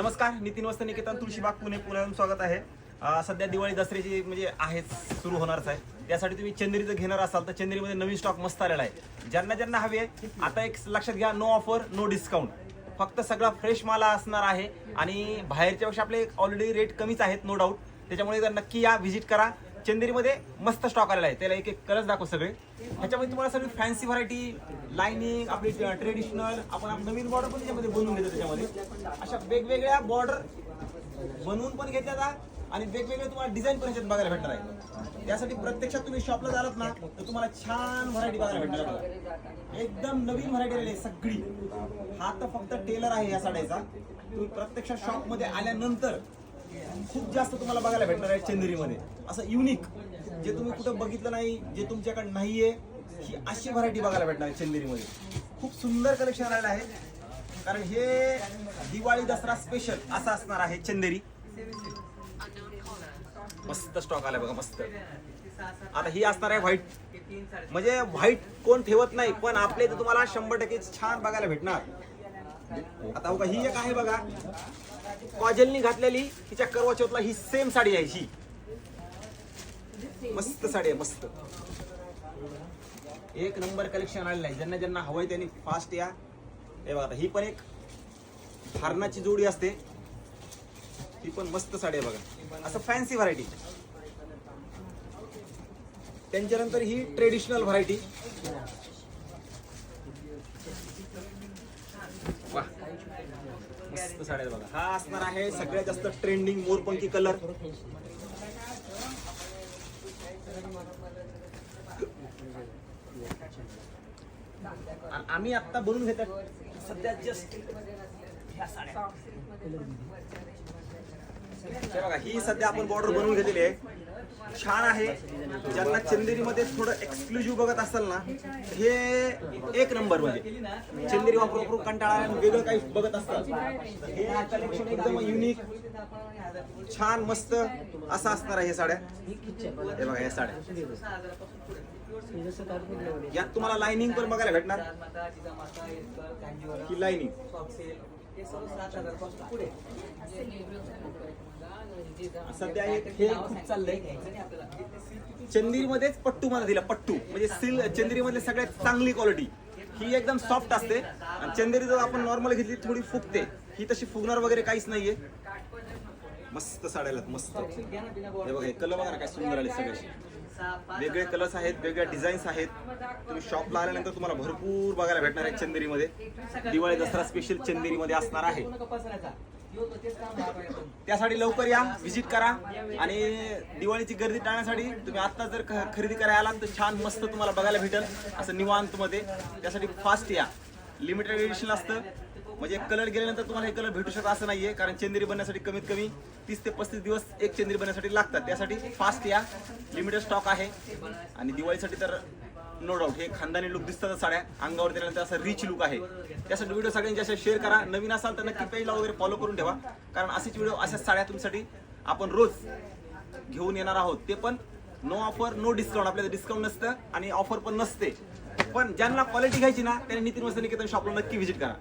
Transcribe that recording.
नमस्कार नितीन वस्त निकेतन तुळशीबाग पुणे पुण्याहून स्वागत आहे. सध्या दिवाळी दसऱ्याची म्हणजे आहे सुरू होणारच आहे. त्यासाठी तुम्ही चंदेरीचं घेणार असाल तर चंदेरीमध्ये नवीन स्टॉक मस्त आलेला आहे. ज्यांना ज्यांना हवे आहे आता एक लक्षात घ्या नो ऑफर नो डिस्काउंट फक्त सगळा फ्रेश माल असणार आहे आणि बाहेरच्या पेक्षा आपले ऑलरेडी रेट कमीच आहेत नो डाऊट त्याच्यामुळे जर नक्की या व्हिजिट करा चंदेरीमध्ये मस्त स्टॉक आलेला आहे. त्याला एक एक कलर्स दाखव सगळे. ह्याच्यामध्ये तुम्हाला सगळी फॅन्सी व्हरायटी लाईनिंग आपली ट्रेडिशनल आपण आप- नवीन बॉर्डर पण त्याच्यामध्ये बनवून घेतो त्याच्यामध्ये. अशा वेगवेगळ्या बॉर्डर बनवून पण घेतल्या आणि वेगवेगळे तुम्हाला डिझाईन पण ह्याच्यात बघायला भेटणार आहे त्यासाठी प्रत्यक्षात तुम्ही शॉपला जालात ना तर तुम्हाला छान व्हरायटी बघायला भेटणार बघा. एकदम नवीन व्हरायटी आलेली आहे सगळी. हा तर फक्त टेलर आहे या साड्याचा. तुम्ही प्रत्यक्ष शॉपमध्ये आल्यानंतर खूप जास्त तुम्हाला बघायला भेटणार आहे चंदेरीमध्ये. असं युनिक जे तुम्ही कुठं बघितलं नाही जे तुमच्याकडे नाहीये ही अशी व्हरायटी बघायला भेटणार आहे चंदेरीमध्ये. खूप सुंदर कलेक्शन आलेलं आहे. कारण हे दिवाळी दसरा स्पेशल असं असणार आहे चंदेरी. मस्त स्टॉक आलाय बघा मस्त. आता ही असणार आहे व्हाईट म्हणजे व्हाईट कोण ठेवत नाही पण आपले इथे तुम्हाला शंभर टक्के छान बघायला भेटणार. आता बघा ही एक आहे बघा. काजलनी घातलेली तिच्या करवा चौथला ही सेम साडी आहे ही. मस्त साडी आहे मस्त. एक नंबर कलेक्शन आलेलं आहे. ज्यांना ज्यांना हवंय त्यांनी फास्ट या. हे बघा ही पण एक हारणाची जोडी असते. ही पण मस्त साडी आहे बघा. असं फॅन्सी व्हरायटी त्यांच्यानंतर ही ट्रेडिशनल व्हरायटी वा मस्त साड्या बघा. हा असणार आहे सगळ्यात जास्त ट्रेंडिंग मोरपंखी कलर आम्ही आता बनवून घेतात सध्या जस्ट ह्या साड्या. हे बघा ही सध्या आपण बॉर्डर बनवून घेतलेली आहे. छान आहे. ज्यांना चंदेरीमध्ये थोडं एक्सक्लुझिव्ह बघत असाल ना हे एक नंबर म्हणजे. चंदेरी वापरू वापरू कंटाळा वेगळं काही बघत असतात. हे कलेक्शन एकदम युनिक छान मस्त असं असणार आहे हे साड्या. हे बघा या साड्या. यात तुम्हाला लाइनिंग पण बघायला भेटणार. ही लाइनिंग सध्या एक हे खूप चाललंय. चंदीरमध्येच पट्टू मला दिला पट्टू. म्हणजे सिल चंदेरीमधली सगळ्यात चांगली क्वालिटी ही एकदम सॉफ्ट असते. आणि चंदेरी जर आपण नॉर्मल घेतली थोडी फुगते. ही तशी फुगणार वगैरे काहीच नाहीये. मस्त साड्याला मस्त. हे बघा हे कलर बघा ना काय सुंदर आले सगळे वेगळे कलर्स आहेत वेगळ्या डिझाईन्स आहेत. तुम्ही शॉपला आल्यानंतर तुम्हाला भरपूर बघायला भेटणार आहे चंदेरीमध्ये. दिवाळी दसरा स्पेशल चंदेरीमध्ये असणार आहे. त्यासाठी लवकर या व्हिजिट करा. आणि दिवाळीची गर्दी टाळण्यासाठी तुम्ही आता जर खरेदी करायला आलात तर छान मस्त तुम्हाला बघायला भेटेल. असं निवांत मध्ये त्यासाठी फास्ट या. लिमिटेड एडिशन असतं. म्हणजे कलर गेल्यानंतर तुम्हाला हे कलर भेटू शकत असं नाहीये. कारण चंदेरी बनण्यासाठी कमीत कमी तीस ते पस्तीस दिवस एक चंदेरी बनण्यासाठी लागतात. त्यासाठी फास्ट या. लिमिटेड स्टॉक आहे. आणि दिवाळीसाठी तर नो डाऊट हे खानदानी लुक दिसतात साड्या. अंगावर दिल्यानंतर असं रिच लुक आहे. त्यासाठी व्हिडिओ सगळ्यांच्या असे शेअर करा. नवीन असाल तर नक्की पेजला वगैरे फॉलो करून ठेवा. कारण असेच व्हिडिओ अशाच साड्या तुमच्यासाठी आपण रोज घेऊन येणार आहोत. ते पण नो ऑफर नो डिस्काउंट आपल्याला डिस्काउंट नसतं आणि ऑफर पण नसते. पण ज्यांना क्वालिटी घ्यायची ना त्यांनी नितीन वस्त्र निकेतन शॉपला नक्की व्हिजिट करा.